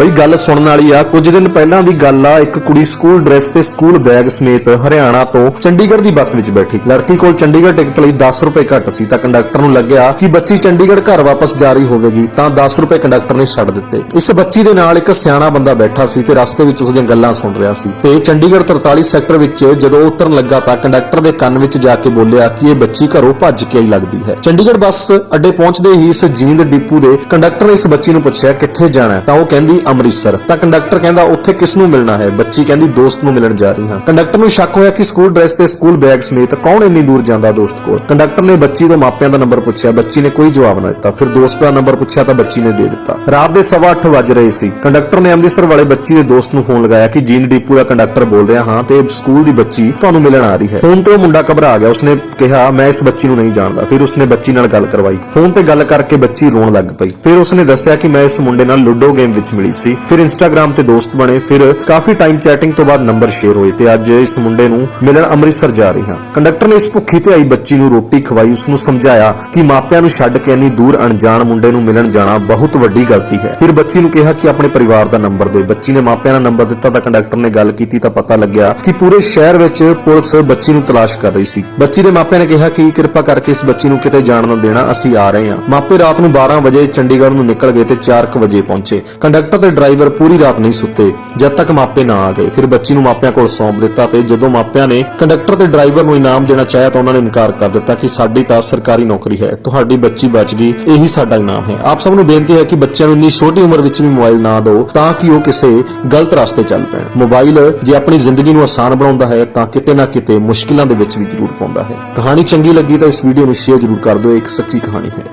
ਬਈ ਗੱਲ ਸੁਣਨ ਵਾਲੀ ਆ, ਕੁਝ ਦਿਨ ਪਹਿਲਾਂ ਦੀ ਗੱਲ ਆ, ਇੱਕ ਕੁੜੀ ਸਕੂਲ ਡਰੈਸ ਤੇ ਸਕੂਲ ਬੈਗ ਸਮੇਤ ਹਰਿਆਣਾ ਤੋਂ ਚੰਡੀਗੜ੍ਹ ਦੀ ਬੱਸ ਵਿੱਚ ਬੈਠੀ। ਲੜਕੀ ਕੋਲ ਚੰਡੀਗੜ੍ਹ ਟਿਕਟ ਲਈ 10 ਰੁਪਏ ਘੱਟ ਸੀ, ਤਾਂ ਕੰਡਕਟਰ ਨੂੰ ਲੱਗਿਆ ਕਿ ਬੱਚੀ ਚੰਡੀਗੜ੍ਹ ਘਰ ਵਾਪਸ ਜਾ ਰਹੀ ਹੋਵੇਗੀ, ਤਾਂ 10 ਰੁਪਏ ਕੰਡਕਟਰ ਨੇ ਛੱਡ ਦਿੱਤੇ। ਇਸ ਬੱਚੀ ਦੇ ਨਾਲ ਇੱਕ ਸਿਆਣਾ ਬੰਦਾ ਬੈਠਾ ਸੀ ਤੇ ਰਸਤੇ ਵਿੱਚ ਉਸ ਦੀਆਂ ਗੱਲਾਂ ਸੁਣ ਰਿਹਾ ਸੀ। ਤੇ ਚੰਡੀਗੜ੍ਹ 43 ਸੈਕਟਰ ਵਿੱਚ ਜਦੋਂ ਉਤਰਨ ਲੱਗਾ, ਤਾਂ ਕੰਡਕਟਰ ਦੇ ਕੰਨ ਵਿੱਚ ਜਾ ਕੇ ਬੋਲਿਆ ਕਿ ਇਹ ਬੱਚੀ ਘਰੋਂ ਭੱਜ ਕੇ ਆਈ ਲੱਗਦੀ ਹੈ। ਚੰਡੀਗੜ੍ਹ ਬੱਸ ਅੱਡੇ ਪਹੁੰਚਦੇ ਹੀ ਇਸ ਜੀਂਦ ਡਿਪੂ ਦੇ ਕੰਡਕਟਰ ਨੇ ਇਸ ਬੱਚੀ ਨੂੰ ਪੁੱਛਿਆ ਕਿੱਥੇ ਜਾਣਾ ਤਾਂ ਉਹ ਕਹਿੰਦੀ ਅੰਮ੍ਰਿਤਸਰ। ਤਾਂ ਕੰਡਕਟਰ ਕਹਿੰਦਾ ਉੱਥੇ ਕਿਸ ਨੂੰ ਮਿਲਣਾ ਹੈ? ਬੱਚੀ ਕਹਿੰਦੀ ਦੋਸਤ ਨੂੰ ਮਿਲਣ ਜਾ ਰਹੀ ਹਾਂ। ਕੰਡਕਟਰ ਨੂੰ ਸ਼ੱਕ ਹੋਇਆ ਕਿ ਸਕੂਲ ਡਰੈਸ ਤੇ ਸਕੂਲ ਬੈਗ ਸਮੇਤ ਕੌਣ ਇੰਨੀ ਦੂਰ ਜਾਂਦਾ ਦੋਸਤ ਕੋਲ? ਕੰਡਕਟਰ ਨੇ ਬੱਚੀ ਦੇ ਮਾਪਿਆਂ ਦਾ ਨੰਬਰ ਪੁੱਛਿਆ। ਬੱਚੀ ਨੇ ਕੋਈ ਜਵਾਬ ਨਾ ਦਿੱਤਾ। ਫਿਰ ਦੋਸਤ ਦਾ ਨੰਬਰ ਪੁੱਛਿਆ ਤਾਂ ਬੱਚੀ ਨੇ ਦੇ ਦਿੱਤਾ। ਰਾਤ ਦੇ 8:30 ਵੱਜ ਰਹੇ ਸੀ। ਕੰਡਕਟਰ ਨੇ ਅੰਮ੍ਰਿਤਸਰ ਵਾਲੇ ਬੱਚੀ ਦੇ ਦੋਸਤ ਨੂੰ ਫੋਨ ਲਗਾਇਆ ਕਿ ਜੀਨ ਡੀਪੂ ਦਾ ਕੰਡਕਟਰ ਬੋਲ ਰਿਹਾ ਹਾਂ ਤੇ ਸਕੂਲ ਦੀ ਬੱਚੀ ਤੁਹਾਨੂੰ ਮਿਲਣ ਆ ਰਹੀ ਹੈ। ਫੋਨ ਤੇ ਉਹ ਮੁੰਡਾ ਘਬਰਾ ਗਿਆ। ਉਸਨੇ ਕਿਹਾ, ਮੈਂ ਇਸ ਬੱਚੀ ਨੂੰ ਨਹੀਂ ਜਾਣਦਾ। ਫਿਰ ਉਸਨੇ ਬੱਚੀ ਨਾਲ ਗੱਲ ਕਰਵਾਈ। ਫੋਨ ਤੇ ਗੱਲ ਕਰਕੇ ਬੱਚੀ ਰੋਣ ਲੱਗ ਪਈ। ਫਿਰ ਉਸਨੇ ਦੱਸਿਆ ਕਿ ਮੈਂ ਇਸ ਮੁੰਡੇ ਨਾਲ ਲੁੱਡੋ ਗੇਮ ਵਿੱਚ ਮਿਲੀ ਸੀ। ਫਿਰ ਇੰਸਟਾਗ੍ਰam ਤੇ ਦੋਸਤ ਬਣੇ। ਫਿਰ ਕਾਫੀ ਟਾਈਮ ਚੈਟਿੰਗ ਤੋਂ ਬਾਅਦ ਨੰਬਰ ਸ਼ੇਅਰ ਹੋਏ ਤੇ ਅੱਜ ਇਸ ਮੁੰਡੇ ਨੂੰ ਮਿਲਣ ਅੰਮ੍ਰਿਤਸਰ ਜਾ ਰਹੀ ਹਾਂ। ਕੰਡਕਟਰ ਨੇ ਇਸ ਭੁੱਖੀ ਤੇ ਆਈ ਬੱਚੀ ਨੂੰ ਰੋਟੀ ਖਵਾਈ। ਉਸ ਨੂੰ ਸਮਝਾਇਆ ਕਿ ਮਾਪਿਆਂ ਨੂੰ ਛੱਡ ਕੇ ਇੰਨੀ ਦੂਰ ਅਣਜਾਣ ਮੁੰਡੇ ਨੂੰ ਮਿਲਣ ਜਾਣਾ ਬਹੁਤ ਵੱਡੀ ਗਲਤੀ ਹੈ। ਫਿਰ ਬੱਚੀ ਨੂੰ ਕਿਹਾ ਕਿ ਆਪਣੇ ਪਰਿਵਾਰ ਦਾ ਨੰਬਰ ਦੇ। ਬੱਚੀ ਨੇ ਮਾਪਿਆਂ ਦਾ ਨੰਬਰ ਦਿੱਤਾ ਤਾਂ ਕੰਡਕਟਰ ਨੇ ਗੱਲ ਕੀਤੀ ਤਾਂ ਪਤਾ ਲੱਗਿਆ ਕਿ ਪੂਰੇ ਸ਼ਹਿਰ ਵਿੱਚ ਪੁਲਿਸ ਬੱਚੀ ਨੂੰ ਤਲਾਸ਼ ਕਰ ਰਹੀ ਸੀ। ਬੱਚੀ ਦੇ ਮਾਪਿਆਂ ਨੇ ਕਿਹਾ ਕਿ ਕਿਰਪਾ ਕਰਕੇ ਇਸ ਬੱਚੀ ਨੂੰ ਕਿਤੇ ਜਾਣ ਨਾ ਦੇਣਾ। ਅਸੀਂ ਆ ਰਹੇ ਹਾਂ। ਮਾਪੇ ਰਾਤ ਨੂੰ 12 ਵਜੇ ਚੰਡੀਗੜ੍ਹ ਨੂੰ ਨਿਕਲ ਗਏ ਤੇ 4:00 ਵਜੇ ਪਹੁੰਚੇ। ਕੰਡਕਟਰ ਤੇ ਡਰਾਈਵਰ ਪੂਰੀ ਰਾਤ ਨਹੀਂ ਸੁੱਤੇ, ਜਦ ਤੱਕ ਮਾਪੇ ਨਾ ਆ ਗਏ। ਫਿਰ ਬੱਚੀ ਨੂੰ ਮਾਪਿਆਂ ਕੋਲ ਸੌਂਪ ਦਿੱਤਾ ਤੇ ਜਦੋਂ ਮਾਪਿਆਂ ਨੇ ਕੰਡਕਟਰ ਤੇ ਡਰਾਈਵਰ ਨੂੰ ਇਨਾਮ ਦੇਣਾ ਚਾਹਿਆ ਤਾਂ ਉਹਨਾਂ ਨੇ ਇਨਕਾਰ ਕਰ ਦਿੱਤਾ ਕਿ ਸਾਡੀ ਤਾਂ ਸਰਕਾਰੀ ਨੌਕਰੀ ਹੈ, ਤੁਹਾਡੀ ਬੱਚੀ ਬਚ ਗਈ, ਇਹੀ ਸਾਡਾ ਇਨਾਮ ਹੈ। ਆਪ ਸਭ ਨੂੰ ਬੇਨਤੀ ਹੈ ਕਿ ਬੱਚਿਆਂ ਨੂੰ ਇੰਨੀ ਛੋਟੀ ਉਮਰ ਵਿੱਚ ਵੀ ਮੋਬਾਈਲ ਨਾ ਦਿਓ ਤਾਂ ਕਿ ਉਹ ਕਿਸੇ ਗਲਤ ਰਸਤੇ ਚੱਲ ਪੈਣ। ਮੋਬਾਈਲ ਜੇ ਆਪਣੀ ਜ਼ਿੰਦਗੀ ਨੂੰ ਆਸਾਨ ਬਣਾਉਂਦਾ ਹੈ ਤਾਂ ਕਿਤੇ ਨਾ ਕਿਤੇ ਮੁਸ਼ਕਿਲਾਂ ਦੇ ਵਿੱਚ ਵੀ ਜ਼ਰੂਰ ਪਾਉਂਦਾ ਹੈ। ਕਹਾਣੀ ਚੰਗੀ ਲੱਗੀ ਤਾਂ ਇਸ ਵੀਡੀਓ ਨੂੰ ਸ਼ੇਅਰ ਜ਼ਰੂਰ ਕਰ ਦਿਓ ਇੱਕ ਸੱਚੀ ਕਹਾਣੀ ਹੈ।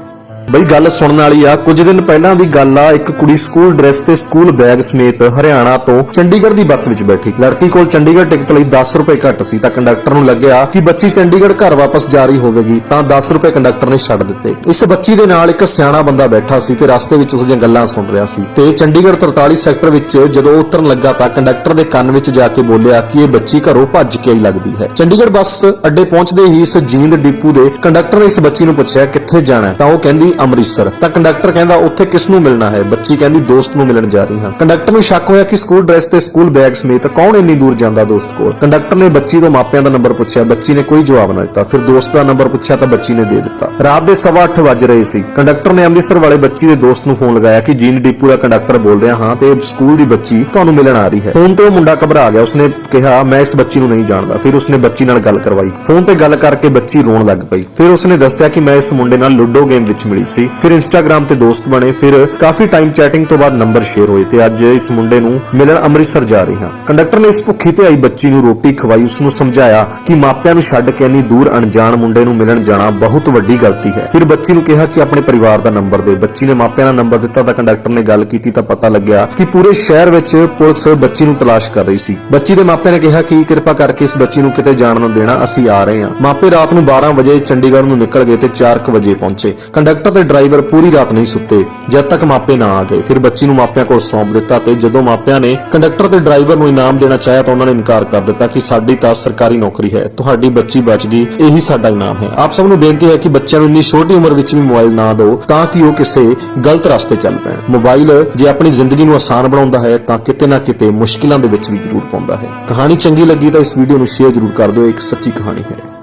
ਬਈ ਗੱਲ ਸੁਣਨ ਵਾਲੀ ਆ, ਕੁਝ ਦਿਨ ਪਹਿਲਾਂ ਦੀ ਗੱਲ ਆ, ਇੱਕ ਕੁੜੀ ਸਕੂਲ ਡਰੈਸ ਤੇ ਸਕੂਲ ਬੈਗ ਸਮੇਤ ਹਰਿਆਣਾ ਤੋਂ ਚੰਡੀਗੜ੍ਹ ਦੀ ਬੱਸ ਵਿੱਚ ਬੈਠੀ। ਲੜਕੀ ਕੋਲ ਚੰਡੀਗੜ੍ਹ ਟਿਕਟ ਲਈ 10 ਰੁਪਏ ਘੱਟ ਸੀ, ਤਾਂ ਕੰਡਕਟਰ ਨੂੰ ਲੱਗਿਆ ਕਿ ਬੱਚੀ ਚੰਡੀਗੜ੍ਹ ਘਰ ਵਾਪਸ ਜਾ ਰਹੀ ਹੋਵੇਗੀ, ਤਾਂ 10 ਰੁਪਏ ਕੰਡਕਟਰ ਨੇ ਛੱਡ ਦਿੱਤੇ। ਇਸ ਬੱਚੀ ਦੇ ਨਾਲ ਇੱਕ ਸਿਆਣਾ ਬੰਦਾ ਬੈਠਾ ਸੀ ਤੇ ਰਸਤੇ ਵਿੱਚ ਉਸ ਦੀਆਂ ਗੱਲਾਂ ਸੁਣ ਰਿਹਾ ਸੀ। ਤੇ ਚੰਡੀਗੜ੍ਹ 43 ਸੈਕਟਰ ਵਿੱਚ ਜਦੋਂ ਉਤਰਨ ਲੱਗਾ, ਤਾਂ ਕੰਡਕਟਰ ਦੇ ਕੰਨ ਵਿੱਚ ਜਾ ਕੇ ਬੋਲਿਆ ਕਿ ਇਹ ਬੱਚੀ ਘਰੋਂ ਭੱਜ ਕੇ ਆਈ ਲੱਗਦੀ ਹੈ। ਚੰਡੀਗੜ੍ਹ ਬੱਸ ਅੱਡੇ ਪਹੁੰਚਦੇ ਹੀ ਇਸ ਜੀਂਦ ਡਿਪੂ ਦੇ ਕੰਡਕਟਰ ਨੇ ਇਸ ਬੱਚੀ ਨੂੰ ਪੁੱਛਿਆ ਕਿੱਥੇ ਜਾਣਾ ਤਾਂ ਉਹ ਕਹਿੰਦੀ ਅੰਮ੍ਰਿਤਸਰ। ਤਾਂ ਕੰਡਕਟਰ ਕਹਿੰਦਾ, ਉੱਥੇ ਕਿਸ ਨੂੰ ਮਿਲਣਾ ਹੈ? ਬੱਚੀ ਕਹਿੰਦੀ, ਦੋਸਤ ਨੂੰ ਮਿਲਣ ਜਾ ਰਹੀ ਹਾਂ। ਕੰਡਕਟਰ ਨੂੰ ਸ਼ੱਕ ਹੋਇਆ ਕਿ ਸਕੂਲ ਡਰੈਸ ਤੇ ਸਕੂਲ ਬੈਗ ਸਮੇਤ ਕੌਣ ਇੰਨੀ ਦੂਰ ਜਾਂਦਾ ਦੋਸਤ ਕੋਲ? ਕੰਡਕਟਰ ਨੇ ਬੱਚੀ ਤੋਂ ਮਾਪਿਆਂ ਦਾ ਨੰਬਰ ਪੁੱਛਿਆ। ਬੱਚੀ ਨੇ ਕੋਈ ਜਵਾਬ ਨਾ ਦਿੱਤਾ। ਫਿਰ ਦੋਸਤ ਦਾ ਨੰਬਰ ਪੁੱਛਿਆ ਤਾਂ ਬੱਚੀ ਨੇ ਦੇ ਦਿੱਤਾ। ਰਾਤ ਦੇ 8:30 ਵੱਜ ਰਹੇ ਸੀ। ਕੰਡਕਟਰ ਨੇ ਅੰਮ੍ਰਿਤਸਰ ਵਾਲੇ ਬੱਚੀ ਦੇ ਦੋਸਤ ਨੂੰ ਫੋਨ ਲਗਾਇਆ ਕਿ, ਜੀਨ ਡਿਪੂ ਦਾ ਕੰਡਕਟਰ ਬੋਲ ਰਿਹਾ ਹਾਂ ਤੇ ਸਕੂਲ ਦੀ ਬੱਚੀ ਤੁਹਾਨੂੰ ਮਿਲਣ ਆ ਰਹੀ ਹੈ। ਫੋਨ ਤੇ ਉਹ ਮੁੰਡਾ ਘਬਰਾ ਗਿਆ। ਉਸਨੇ ਕਿਹਾ, ਮੈਂ ਇਸ ਬੱਚੀ ਨੂੰ ਨਹੀਂ ਜਾਣਦਾ। ਫਿਰ ਉਸਨੇ ਬੱਚੀ ਨਾਲ ਗੱਲ ਕਰਵਾਈ। ਫੋਨ ਤੇ ਗੱਲ ਕਰਕੇ ਬੱਚੀ ਰੋਣ ਲੱਗ ਪਈ। ਫਿਰ ਉਸਨੇ ਦੱਸਿਆ ਕਿ, ਮੈਂ ਇਸ ਮੁੰਡੇ ਨਾਲ ਲੁੱਡੋ ਗੇਮ ਵਿੱਚ ਮਿਲੀ ਸੀ। ਫਿਰ ਇੰਸਟਾਗ੍ਰam ਤੇ ਦੋਸਤ ਬਣੇ। ਫਿਰ ਕਾਫੀ ਟਾਈਮ ਚੈਟਿੰਗ ਤੋਂ ਬਾਅਦ ਨੰਬਰ ਸ਼ੇਅਰ ਹੋਏ ਤੇ ਅੱਜ ਇਸ ਮੁੰਡੇ ਨੂੰ ਮਿਲਣ ਅੰਮ੍ਰਿਤਸਰ ਜਾ ਰਹੀ ਹਾਂ। ਕੰਡਕਟਰ ਨੇ ਇਸ ਭੁੱਖੀ ਤੇ ਆਈ ਬੱਚੀ ਨੂੰ ਰੋਟੀ ਖਵਾਈ। ਉਸ ਨੂੰ ਸਮਝਾਇਆ ਕਿ ਮਾਪਿਆਂ ਨੂੰ ਛੱਡ ਕੇ ਇੰਨੀ ਦੂਰ ਅਣਜਾਣ ਮੁੰਡੇ ਨੂੰ ਮਿਲਣ ਜਾਣਾ ਬਹੁਤ ਵੱਡੀ ਗਲਤੀ ਹੈ। ਫਿਰ ਬੱਚੀ ਨੂੰ ਕਿਹਾ ਕਿ ਆਪਣੇ ਪਰਿਵਾਰ ਦਾ ਨੰਬਰ ਦੇ। ਬੱਚੀ ਨੇ ਮਾਪਿਆਂ ਦਾ ਨੰਬਰ ਦਿੱਤਾ ਤਾਂ ਕੰਡਕਟਰ ਨੇ ਗੱਲ ਕੀਤੀ ਤਾਂ ਪਤਾ ਲੱਗਿਆ ਕਿ ਪੂਰੇ ਸ਼ਹਿਰ ਵਿੱਚ ਪੁਲਿਸ ਬੱਚੀ ਨੂੰ ਤਲਾਸ਼ ਕਰ ਰਹੀ ਸੀ। ਬੱਚੀ ਦੇ ਮਾਪਿਆਂ ਨੇ ਕਿਹਾ ਕਿ ਕਿਰਪਾ ਕਰਕੇ ਇਸ ਬੱਚੀ ਨੂੰ ਕਿਤੇ ਜਾਣ ਨਾ ਦੇਣਾ। ਅਸੀਂ ਆ ਰਹੇ ਹਾਂ। ਮਾਪੇ ਰਾਤ ਨੂੰ 12 ਵਜੇ ਚੰਡੀਗੜ੍ਹ ਨੂੰ ਨਿਕਲ ਗਏ ਤੇ 4:00 ਵਜੇ ਪਹੁੰਚੇ। ਕੰਡਕਟਰ ਤੇ ਡਰਾਈਵਰ ਪੂਰੀ ਰਾਤ ਨਹੀਂ ਸੁੱਤੇ, ਜਦ ਤੱਕ ਮਾਪੇ ਨਾ ਆ ਗਏ। ਫਿਰ ਬੱਚੀ ਨੂੰ ਮਾਪਿਆਂ ਕੋਲ ਸੌਂਪ ਦਿੱਤਾ ਤੇ ਜਦੋਂ ਮਾਪਿਆਂ ਨੇ ਕੰਡਕਟਰ ਤੇ ਡਰਾਈਵਰ ਨੂੰ ਇਨਾਮ ਦੇਣਾ ਚਾਹਿਆ ਤਾਂ ਉਹਨਾਂ ਨੇ ਇਨਕਾਰ ਕਰ ਦਿੱਤਾ ਕਿ ਸਾਡੀ ਤਾਂ ਸਰਕਾਰੀ ਨੌਕਰੀ ਹੈ, ਤੁਹਾਡੀ ਬੱਚੀ ਬਚ ਗਈ, ਇਹੀ ਸਾਡਾ ਇਨਾਮ ਹੈ। ਆਪ ਸਭ ਨੂੰ ਬੇਨਤੀ ਹੈ ਕਿ ਬੱਚਿਆਂ ਨੂੰ ਇੰਨੀ ਛੋਟੀ ਉਮਰ ਵਿੱਚ ਵੀ ਮੋਬਾਈਲ ਨਾ ਦਿਓ ਤਾਂ ਕਿ ਉਹ ਕਿਸੇ ਗਲਤ ਰਸਤੇ ਚੱਲ ਪੈਣ। ਮੋਬਾਈਲ ਜੇ ਆਪਣੀ ਜ਼ਿੰਦਗੀ ਨੂੰ ਆਸਾਨ ਬਣਾਉਂਦਾ ਹੈ ਤਾਂ ਕਿਤੇ ਨਾ ਕਿਤੇ ਮੁਸ਼ਕਿਲਾਂ ਦੇ ਵਿੱਚ ਵੀ ਜ਼ਰੂਰ ਪਾਉਂਦਾ ਹੈ। ਕਹਾਣੀ ਚੰਗੀ ਲੱਗੀ ਤਾਂ ਇਸ ਵੀਡੀਓ ਨੂੰ ਸ਼ੇਅਰ ਜ਼ਰੂਰ ਕਰ ਦਿਓ ਇੱਕ ਸੱਚੀ ਕਹਾਣੀ ਹੈ।